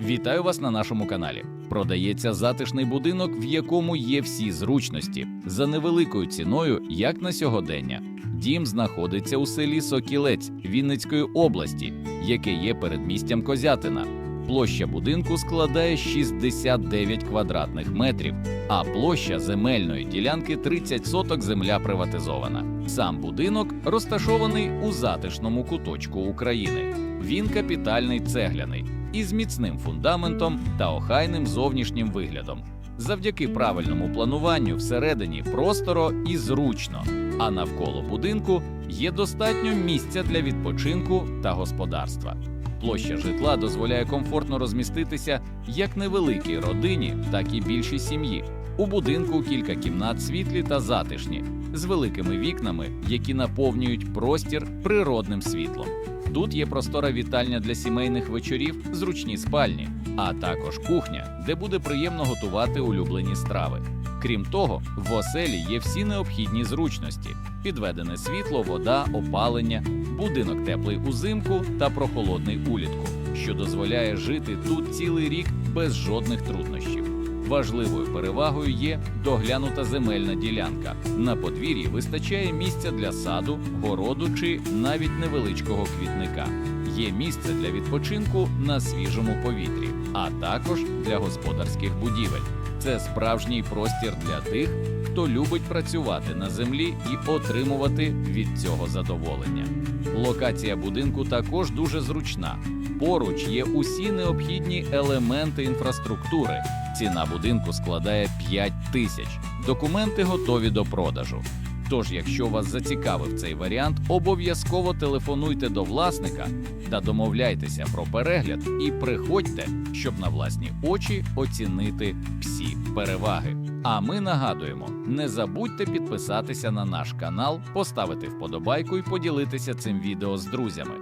Вітаю вас на нашому каналі. Продається затишний будинок, в якому є всі зручності за невеликою ціною, як на сьогодення. Дім знаходиться у селі Сокілець Вінницької області, яке є передмістям Козятина. Площа будинку складає 69 квадратних метрів, а площа земельної ділянки 30 соток земля приватизована. Сам будинок розташований у затишному куточку України. Він капітальний цегляний із міцним фундаментом та охайним зовнішнім виглядом. Завдяки правильному плануванню всередині просторо і зручно, а навколо будинку є достатньо місця для відпочинку та господарства. Площа житла дозволяє комфортно розміститися як невеликій родині, так і більшій сім'ї. У будинку кілька кімнат світлі та затишні, з великими вікнами, які наповнюють простір природним світлом. Тут є простора вітальня для сімейних вечорів, зручні спальні, а також кухня, де буде приємно готувати улюблені страви. Крім того, в оселі є всі необхідні зручності: підведене світло, вода, опалення, будинок теплий узимку та прохолодний улітку, що дозволяє жити тут цілий рік без жодних труднощів. Важливою перевагою є доглянута земельна ділянка. На подвір'ї вистачає місця для саду, городу чи навіть невеличкого квітника. Є місце для відпочинку на свіжому повітрі, а також для господарських будівель. Це справжній простір для тих, хто любить працювати на землі і отримувати від цього задоволення. Локація будинку також дуже зручна. Поруч є усі необхідні елементи інфраструктури. Ціна будинку складає 5 тисяч. Документи готові до продажу. Тож, якщо вас зацікавив цей варіант, обов'язково телефонуйте до власника та домовляйтеся про перегляд і приходьте, щоб на власні очі оцінити всі переваги. А ми нагадуємо: не забудьте підписатися на наш канал, поставити вподобайку і поділитися цим відео з друзями.